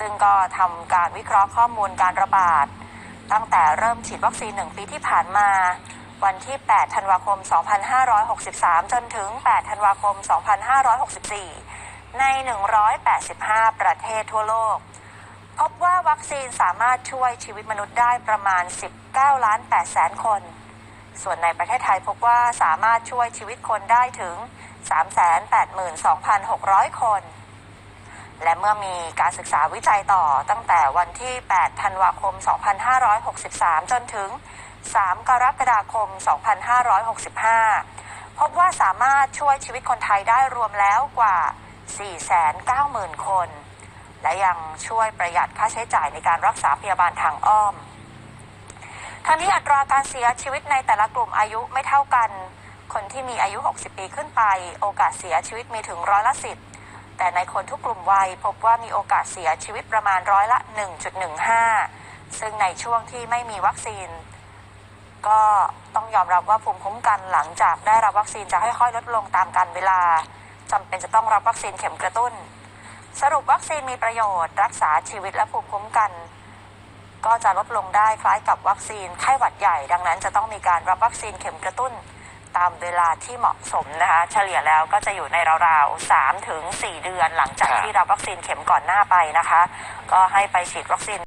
ซึ่งก็ทำการวิเคราะห์ข้อมูลการระบาด ตั้งแต่เริ่มฉีดวัคซีน 1 ปีที่ผ่านมา วันที่ 8 ธันวาคม 2563 จนถึง 8 ธันวาคม 2564 ใน 185 ประเทศทั่วโลก พบว่าวัคซีนสามารถช่วยชีวิตมนุษย์ได้ประมาณ 19 ล้าน8แสนคน ส่วนในประเทศไทยพบว่าสามารถช่วยชีวิตคนได้ถึง 382,600 คน และเมื่อมีการศึกษาวิจัยต่อตั้งแต่วันที่ 8 ธันวาคม 2563 จนถึง 3 กรกฎาคม 2565 พบว่าสามารถช่วยชีวิตคนไทยได้รวมแล้วกว่า 490,000 คน และยังช่วยประหยัดค่าใช้จ่ายในการรักษาพยาบาลทางอ้อมทั้งนี้อัตราการเสียชีวิตในแต่ละกลุ่มอายุไม่เท่ากัน คนที่มีอายุ 60 ปีขึ้นไป โอกาสเสียชีวิตมีถึงร้อยละสิบ แต่ในคนทุกกลุ่มวัยพบว่ามีโอกาสเสียชีวิตประมาณร้อยละ 1.15 ซึ่งในช่วงที่ไม่มีวัคซีน ก็ต้องยอมรับว่าภูมิคุ้มกันหลังจากได้รับวัคซีนจะค่อยๆลดลงตามการเวลาจำเป็นจะต้องรับวัคซีนเข็มกระตุ้น สรุปวัคซีนมีประโยชน์ รักษาชีวิตและภูมิคุ้มกัน ก็จะลดลงได้คล้ายกับวัคซีนไข้หวัดใหญ่ ดังนั้นจะต้องมีการรับวัคซีนเข็มกระตุ้น ตามเวลาที่เหมาะสมนะคะ เฉลี่ยแล้วก็จะอยู่ในราวๆ3ถึง4เดือนหลังจากครับที่รับวัคซีนเข็มก่อนหน้าไปนะคะ ก็ให้ไปฉีดวัคซีน